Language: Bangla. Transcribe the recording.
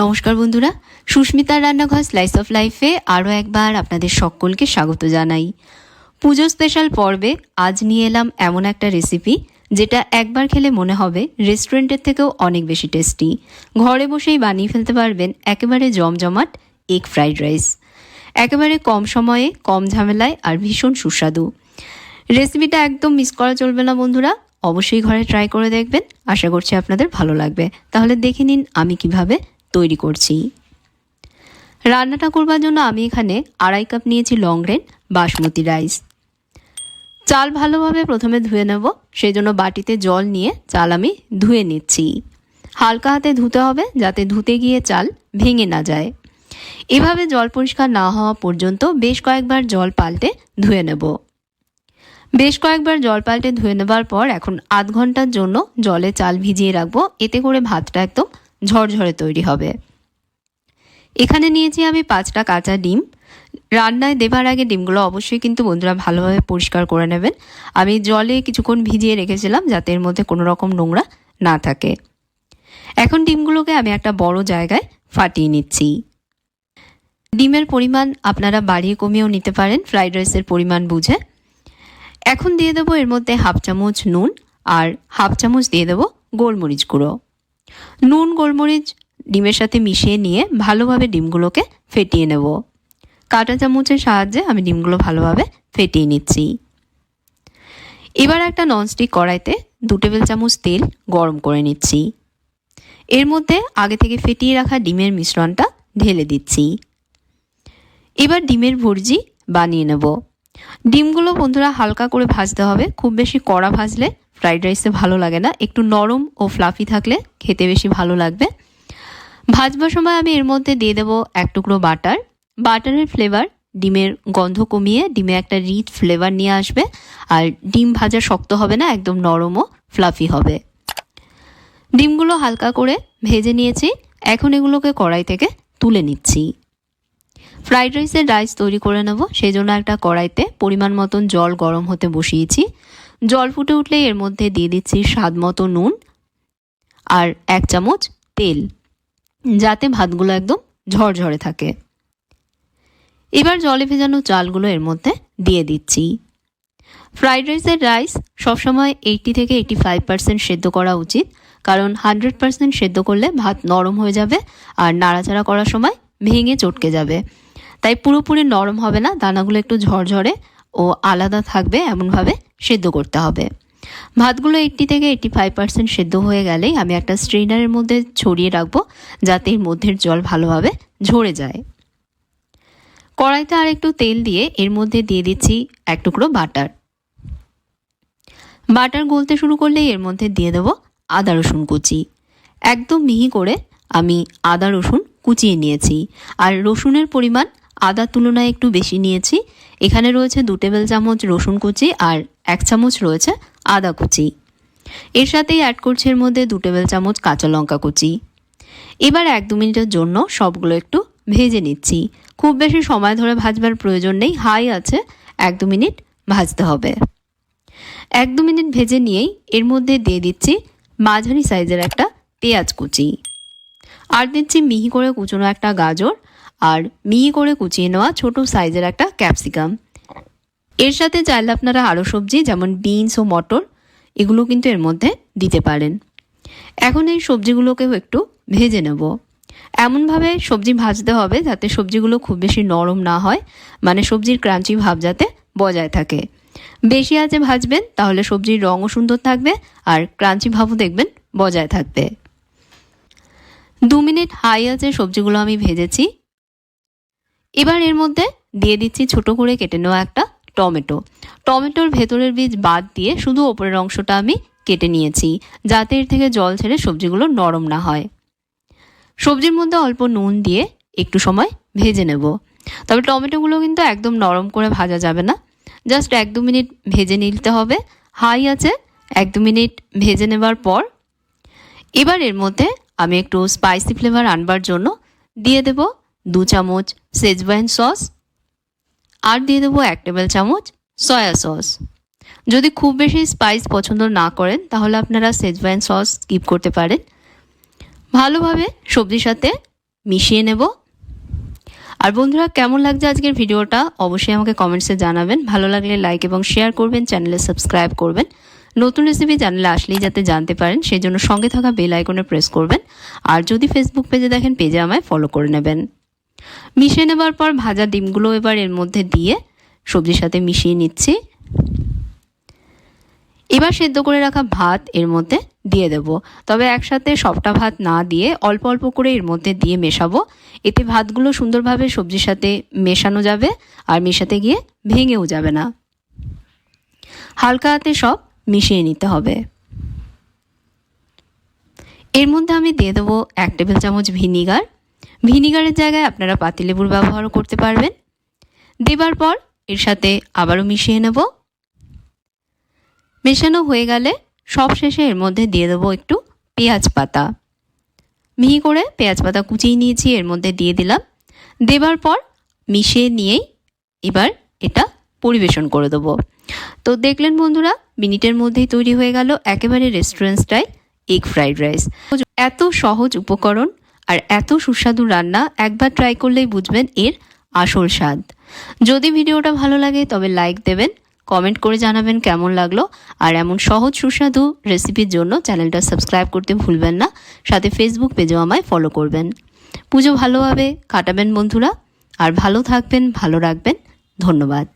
নমস্কার বন্ধুরা। সুস্মিতার রান্নাঘর স্লাইস অফ লাইফে আরও একবার আপনাদের সকলকে স্বাগত জানাই। পুজো স্পেশাল পর্বে আজ নিয়ে এলাম এমন একটা রেসিপি যেটা একবার খেলে মনে হবে রেস্টুরেন্টের থেকেও অনেক বেশি টেস্টি ঘরে বসেই বানিয়ে ফেলতে পারবেন একেবারে জমজমাট এগ ফ্রাইড রাইস একেবারে কম সময়ে, কম ঝামেলায় আর ভীষণ সুস্বাদু। রেসিপিটা একদম মিস করা চলবে না বন্ধুরা। অবশ্যই ঘরে ট্রাই করে দেখবেন। আশা করছি আপনাদের ভালো লাগবে। তাহলে দেখে নিন আমি কীভাবে তৈরি করছি। রান্নাটা করবার জন্য আমি এখানে আড়াই কাপ নিয়েছি লং গ্রেন বাসমতি রাইস। চাল ভালোভাবে প্রথমে ধুয়ে নেব সেই জন্য বাটিতে জল নিয়ে চাল আমি ধুয়ে নিচ্ছি। হালকা হাতে ধুতে হবে যাতে ধুতে গিয়ে চাল ভেঙে না যায়। এভাবে জল পরিষ্কার না হওয়া পর্যন্ত বেশ কয়েকবার জল পাল্টে ধুয়ে নেব। বেশ কয়েকবার জল পাল্টে ধুয়ে নেবার পর এখন আধ ঘণ্টার জন্য জলে চাল ভিজিয়ে রাখব, এতে করে ভাতটা একদম ঝরঝরে তৈরি হবে। এখানে নিয়েছি আমি পাঁচটা কাঁচা ডিম। রান্নায় দেবার আগে ডিমগুলো অবশ্যই কিন্তু বন্ধুরা ভালোভাবে পরিষ্কার করে নেবেন। আমি জলে কিছুক্ষণ ভিজিয়ে রেখেছিলাম যাতে এর মধ্যে কোনো রকম নোংরা না থাকে। এখন ডিমগুলোকে আমি একটা বড় জায়গায় ফাটিয়ে নিচ্ছি। ডিমের পরিমাণ আপনারা বাড়িয়ে কমিয়েও নিতে পারেন, ফ্রাইড রাইসের পরিমাণ বুঝে। এখন দিয়ে দেবো এর মধ্যে হাফ চামচ নুন আর হাফ চামচ দিয়ে দেবো গোলমরিচ গুঁড়ো। নুন, গোলমরিচ ডিমের সাথে মিশিয়ে নিয়ে ভালোভাবে ডিমগুলোকে ফেটিয়ে নেব। কাঁটা চামচের সাহায্যে আমি ডিমগুলো ভালোভাবে ফেটিয়ে নিচ্ছি। এবার একটা ননস্টিক কড়াইতে দু টেবিল চামচ তেল গরম করে নিচ্ছি। এর মধ্যে আগে থেকে ফেটিয়ে রাখা ডিমের মিশ্রণটা ঢেলে দিচ্ছি। এবার ডিমের ভুর্জি বানিয়ে নেব। ডিমগুলো বন্ধুরা হালকা করে ভাজতে হবে। খুব বেশি কড়া ভাজলে ফ্রাইড রাইসে ভালো লাগে না। একটু নরম ও ফ্লাফি থাকলে খেতে বেশি ভালো লাগবে। ভাজবার সময় আমি এর মধ্যে দিয়ে দেবো এক টুকরো বাটার। বাটারের ফ্লেভার ডিমের গন্ধ কমিয়ে ডিমে একটা রিচ ফ্লেভার নিয়ে আসবে। আর ডিম ভাজা শক্ত হবে না, একদম নরম ও ফ্লাফি হবে। ডিমগুলো হালকা করে ভেজে নিয়েছি। এখন এগুলোকে কড়াই থেকে তুলে নিচ্ছি। ফ্রাইড রাইসের রাইস তৈরি করে নেব। সেই জন্য একটা কড়াইতে পরিমাণ মতন জল গরম হতে বসিয়েছি। জল ফুটে উঠলে এর মধ্যে দিয়ে দিচ্ছি স্বাদ মতো নুন আর এক চামচ তেল, যাতে ভাতগুলো একদম ঝরঝরে থাকে। এবার জলে ভেজানো চালগুলো এর মধ্যে দিয়ে দিচ্ছি। ফ্রাইড রাইসের রাইস সবসময় এইটি থেকে এইটি ফাইভ পার্সেন্ট সেদ্ধ করা উচিত, কারণ হান্ড্রেড পার্সেন্ট সেদ্ধ করলে ভাত নরম হয়ে যাবে আর নাড়াচাড়া করার সময় ভেঙে চটকে যাবে। তাই পুরোপুরি নরম হবে না, দানাগুলো একটু ঝরঝরে ও আলাদা থাকবে, এমনভাবে সেদ্ধ করতে হবে। ভাতগুলো এইটটি থেকে এইটটি ফাইভ পার্সেন্ট সেদ্ধ হয়ে গেলেই আমি একটা স্ট্রেনারের মধ্যে ছড়িয়ে রাখব, যাতে এর মধ্যের জল ভালোভাবে ঝরে যায়। কড়াইতে আর একটু তেল দিয়ে এর মধ্যে দিয়ে দিচ্ছি এক টুকরো বাটার। বাটার গলতে শুরু করলে এর মধ্যে দিয়ে দেবো আদা রসুন কুচি। একদম মিহি করে আমি আদা রসুন কুচিয়ে নিয়েছি। আর রসুনের পরিমাণ আদার তুলনায় একটু বেশি নিয়েছি। এখানে রয়েছে দু টেবিল চামচ রসুন কুচি আর এক চামচ রয়েছে আদা কুচি। এর সাথেই অ্যাড করছি এর মধ্যে দু টেবিল চামচ কাঁচা লঙ্কা কুচি। এবার এক দু মিনিটের জন্য সবগুলো একটু ভেজে নিচ্ছি। খুব বেশি সময় ধরে ভাজবার প্রয়োজন নেই, হাই আছে, এক দু মিনিট ভাজতে হবে। এক দু মিনিট ভেজে নিয়েই এর মধ্যে দিয়ে দিচ্ছি মাঝারি সাইজের একটা পেঁয়াজ কুচি। আর দিচ্ছি মিহি করে কুচোনো একটা গাজর আর মিহি করে কুচিয়ে নেওয়া ছোট সাইজের একটা ক্যাপসিকাম। এর সাথে চাইলে আপনারা আরও সবজি, যেমন বিনস ও মটর, এগুলো কিন্তু এর মধ্যে দিতে পারেন। এখন এই সবজিগুলোকেও একটু ভেজে নেব। এমনভাবে সবজি ভাজতে হবে যাতে সবজিগুলো খুব বেশি নরম না হয় মানে সবজির ক্রাঞ্চি ভাব যাতে বজায় থাকে। বেশি আছে ভাজবেন, তাহলে সবজির রঙও সুন্দর থাকবে আর ক্রাঞ্চি ভাবও দেখবেন বজায় থাকবে। দু মিনিট হাই আছে সবজিগুলো আমি ভেজেছি। এবার এর মধ্যে দিয়ে দিচ্ছি ছোট করে কেটে নেওয়া একটা টমেটো। টমেটোর ভেতরের বীজ বাদ দিয়ে শুধু ওপরের অংশটা আমি কেটে নিয়েছি, যাতে এর থেকে জল ছেড়ে সবজিগুলো নরম না হয়। সবজির মধ্যে অল্প নুন দিয়ে একটু সময় ভেজে নেব। তবে টমেটোগুলো কিন্তু একদম নরম করে ভাজা যাবে না। জাস্ট এক দু মিনিট ভেজে নিতে হবে। হাই আছে, এক দু মিনিট ভেজে নেবার পর এবার এর মধ্যে আমি একটু স্পাইসি ফ্লেভার আনবার জন্য দিয়ে দেব দু চামচ সেজওয়াইন সস আর দিয়ে দেবো এক টেবিল চামচ সয়া সস যদি খুব বেশি স্পাইস পছন্দ না করেন, তাহলে আপনারা সেজওয়াইন সস স্কিপ করতে পারেন। ভালোভাবে সবজির সাথে মিশিয়ে নেব। আর বন্ধুরা, কেমন লাগছে আজকের ভিডিওটা? অবশ্যই আমাকে কমেন্টসে জানাবেন। ভালো লাগলে লাইক এবং শেয়ার করবেন, চ্যানেলে সাবস্ক্রাইব করবেন। নতুন রেসিপি চ্যানেলে আসলেই যাতে জানতে পারেন, সেই জন্য সঙ্গে থাকা বেল আইকনে প্রেস করবেন। আর যদি ফেসবুক পেজে দেখেন পেজে আমায় ফলো করে নেবেন। মিশিয়ে নেবার পর ভাজা ডিমগুলো এবার এর মধ্যে দিয়ে সবজির সাথে মিশিয়ে নিচ্ছি। এবার সেদ্ধ করে রাখা ভাত এর মধ্যে দিয়ে দেব। তবে একসাথে সবটা ভাত না দিয়ে অল্প অল্প করে এর মধ্যে দিয়ে মেশাবো। এতে ভাতগুলো সুন্দরভাবে সবজির সাথে মেশানো যাবে আর মেশাতে গিয়ে ভেঙেও যাবে না। হালকা হাতে সব মিশিয়ে নিতে হবে। এর মধ্যে আমি দিয়ে দেবো এক টেবিল চামচ ভিনিগার। ভিনিগারের জায়গায় আপনারা পাতিলেবুর ব্যবহারও করতে পারবেন। দেবার পর এর সাথে আবারও মিশিয়ে নেব। মেশানো হয়ে গেলে সব শেষে এর মধ্যে দিয়ে দেবো একটু পেঁয়াজ পাতা। মিহি করে পেঁয়াজ পাতা কুচিয়ে নিয়েছি, এর মধ্যে দিয়ে দিলাম। দেবার পর মিশিয়ে নিয়েই এবার এটা পরিবেশন করে দেবো। তো দেখলেন বন্ধুরা, মিনিটের মধ্যেই তৈরি হয়ে গেল একেবারে restaurant style egg fried rice এত সহজ উপকরণ আর এত সুস্বাদু রান্না একবার ট্রাই করলেই বুঝবেন এর আসল স্বাদ। যদি ভিডিওটা ভালো লাগে, তবে লাইক দেবেন কমেন্ট করে জানাবেন কেমন লাগল, আর এমন সহজ সুস্বাদু রেসিপির জন্য চ্যানেলটা সাবস্ক্রাইব করতে ভুলবেন না, সাথে ফেসবুক পেজেও আমায় ফলো করবেন। পুজো ভালোভাবে কাটাবেন বন্ধুরা, আর ভালো থাকবেন, ভালো রাখবেন, ধন্যবাদ।